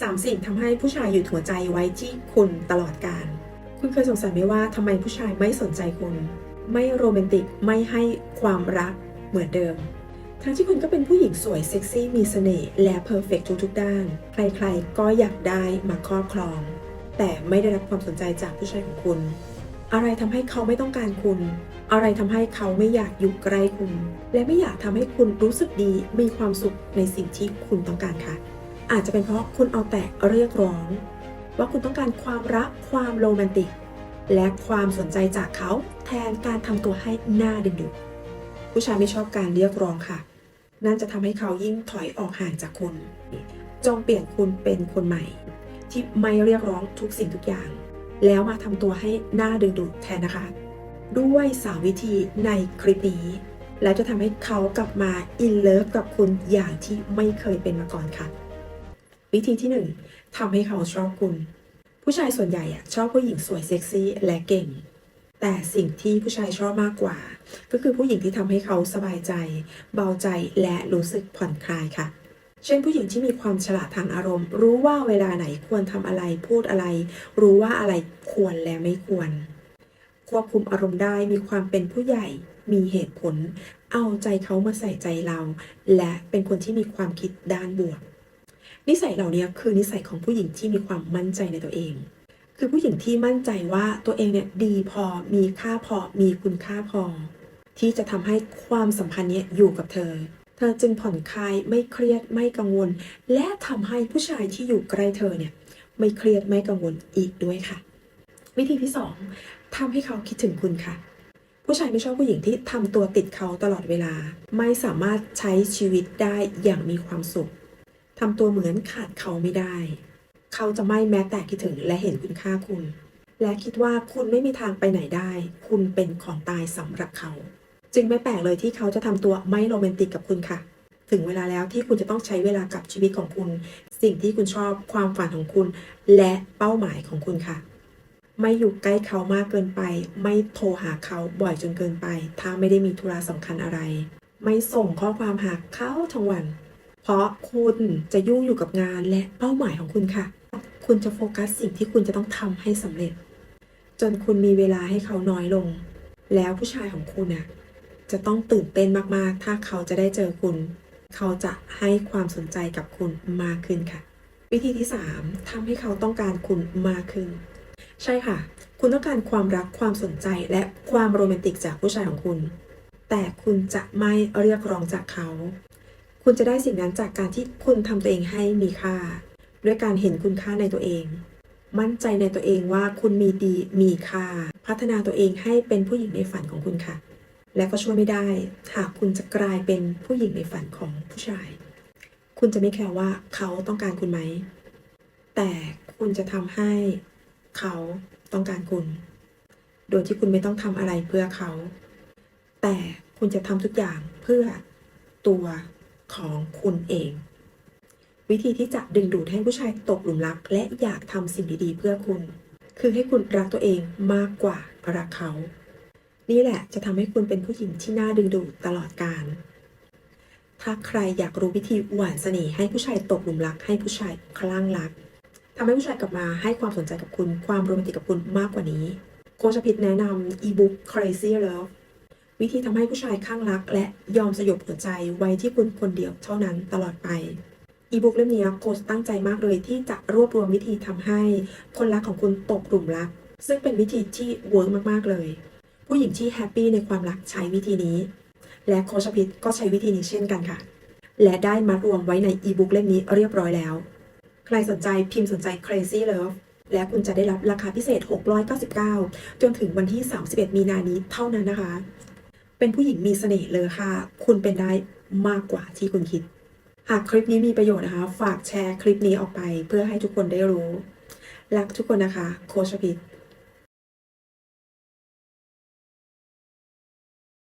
สามสิ่งทำให้ผู้ชายหยุดหัวใจไว้ที่คุณตลอดกาล คุณเคยสงสัยไหมว่าทำไมผู้ชายไม่สนใจคุณ ไม่โรแมนติก ไม่ให้ความรักเหมือนเดิม ทั้งที่คุณก็เป็นผู้หญิงสวยเซ็กซี่มีเสน่ห์และเพอร์เฟกทุกๆด้าน ใครๆ ก็อยากได้มาครอบครอง แต่ไม่ได้รับความสนใจจากผู้ชายของคุณ อะไรทำให้เขาไม่ต้องการคุณ อะไรทำให้เขาไม่อยากอยู่ใกล้คุณ และไม่อยากทำให้คุณรู้สึกดีมีความสุขในสิ่งที่คุณต้องการค่ะ อาจจะเป็นเพราะคุณเอาแต่เรียกร้อง ว่าคุณต้องการความรักความโรแมนติก และความสนใจจากเขาแทนการทำตัวให้หน้าดึงดูดผู้ชายไม่ชอบการเรียกร้องค่ะ นั่นจะทำให้เขายิ่งถอยออกห่างจากคุณ จงเปลี่ยนคุณเป็นคนใหม่ ที่ไม่เรียกร้องทุกสิ่งทุกอย่าง แล้วมาทำตัวให้หน้าดึงดูดแทนนะคะ ด้วยสามวิธีในคลิปนี้แล้วจะทำให้เขากลับมาอินเลิฟกับคุณอย่างที่ไม่เคยเป็นมาก่อนค่ะ วิธีที่หนึ่งทำให้เขาชอบคุณ ผู้ชายส่วนใหญ่อะชอบผู้หญิงสวยเซ็กซี่และเก่ง แต่สิ่งที่ผู้ชายชอบมากกว่า ก็คือผู้หญิงที่ทำให้เขาสบายใจ เบาใจและรู้สึกผ่อนคลายค่ะเช่นผู้หญิงที่มีความฉลาดทางอารมณ์ รู้ว่าเวลาไหนควรทำอะไรพูดอะไร รู้ว่าอะไรควรและไม่ควร ควบคุมอารมณ์ได้มีความเป็นผู้ใหญ่มีเหตุผล เอาใจเขามาใส่ใจเรา และเป็นคนที่มีความคิดด้านบวก นิสัยเหล่านี้คือนิสัยของผู้หญิงที่มีความมั่นใจในตัวเอง คือผู้หญิงที่มั่นใจว่าตัวเองเนี่ยดีพอมีค่าพอมีคุณค่าพอ ที่จะทำให้ความสัมพันธ์เนี้ยอยู่กับเธอ เธอจึงผ่อนคลายไม่เครียดไม่กังวล และทำให้ผู้ชายที่อยู่ใกล้เธอเนี่ยไม่เครียดไม่กังวลอีกด้วยค่ะ วิธีที่สองทำให้เขาคิดถึงคุณค่ะผู้ชายไม่ชอบผู้หญิงที่ทำตัวติดเขาตลอดเวลา ไม่สามารถใช้ชีวิตได้อย่างมีความสุข ทำตัวเหมือนขาดเขาไม่ได้ เขาจะไม่แม้แต่คิดถึงและเห็นคุณค่าคุณ และคิดว่าคุณไม่มีทางไปไหนได้ คุณเป็นของตายสำหรับเขา จึงไม่แปลกเลยที่เขาจะทำตัวไม่โรแมนติกกับคุณค่ะ ถึงเวลาแล้วที่คุณจะต้องใช้เวลากับชีวิตของคุณ สิ่งที่คุณชอบความฝันของคุณ และเป้าหมายของคุณค่ะ ไม่อยู่ใกล้เขามากเกินไป ไม่โทรหาเขาบ่อยจนเกินไป ถ้าไม่ได้มีธุระสำคัญอะไร ไม่ส่งข้อความหาเขาทั้งวัน เพราะคุณจะยุ่งอยู่กับงานและเป้าหมายของคุณค่ะ คุณจะโฟกัสสิ่งที่คุณจะต้องทำให้สำเร็จ จนคุณมีเวลาให้เขาน้อยลง แล้วผู้ชายของคุณน่ะจะต้องตื่นเต้นมาก ๆ ถ้าเขาจะได้เจอคุณ เขาจะให้ความสนใจกับคุณมากขึ้นค่ะ วิธีที่ 3ทำให้เขาต้องการคุณมากขึ้น ใช่ค่ะ คุณต้องการความรักความสนใจและความโรแมนติกจากผู้ชายของคุณ แต่คุณจะไม่เรียกร้องจากเขา คุณจะได้สิ่งนั้นจากการที่คุณทำตัวเองให้มีค่า ด้วยการเห็นคุณค่าในตัวเอง มั่นใจในตัวเองว่าคุณมีดีมีค่า พัฒนาตัวเองให้เป็นผู้หญิงในฝันของคุณค่ะ และก็ช่วยไม่ได้หากคุณจะกลายเป็นผู้หญิงในฝันของผู้ชาย คุณจะไม่แคร์ว่าเขาต้องการคุณไหม แต่คุณจะทำให้เขาต้องการคุณ โดยที่คุณไม่ต้องทำอะไรเพื่อเขา แต่คุณจะทำทุกอย่างเพื่อตัว ของคุณเอง วิธีที่จะดึงดูดให้ผู้ชายตกหลุมรัก และอยากทำสิ่งดีๆ เพื่อคุณ คือให้คุณรักตัวเองมากกว่ารักเขา นี่แหละจะทำให้คุณเป็นผู้หญิงที่น่าดึงดูดตลอดกาลถ้าใครอยากรู้วิธีหวานเสน่ห์ให้ผู้ชายตกหลุมรัก ให้ผู้ชายคลั่งรักทำให้ผู้ชายกลับมาให้ความสนใจกับคุณ ความโรแมนติกกับคุณมากกว่านี้ โคชพิษแนะนำอีบุ๊ก Crazy Love วิธีทำให้ผู้ชายข้างรัก และยอมสยบหัวใจไว้ที่คุณคนเดียวเท่านั้นตลอดไป อีบุ๊กเล่มนี้โค้ชตั้งใจมากเลยที่จะรวบรวมวิธีทำให้คนรักของคุณตกหลุมรัก ซึ่งเป็นวิธีที่เวิร์กมากๆเลย ผู้หญิงที่แฮปปี้ในความรักใช้วิธีนี้ และโคชพิษก็ใช้วิธีนี้เช่นกันค่ะ และได้มารวมไว้ในอีบุ๊กเล่มนี้เรียบร้อยแล้ว ใครสนใจพิมพ์สนใจ Crazy Love และคุณจะได้รับราคาพิเศษ 699 จนถึงวันที่ 31 มีนานี้เท่านั้นนะคะ เป็นผู้หญิงมีเสน่ห์เลยค่ะ คุณเป็นได้มากกว่าที่คุณคิด หากคลิปนี้มีประโยชน์นะคะ ฝากแชร์คลิปนี้ออกไป เพื่อให้ทุกคนได้รู้ รักทุกคนนะคะ โคชพิษ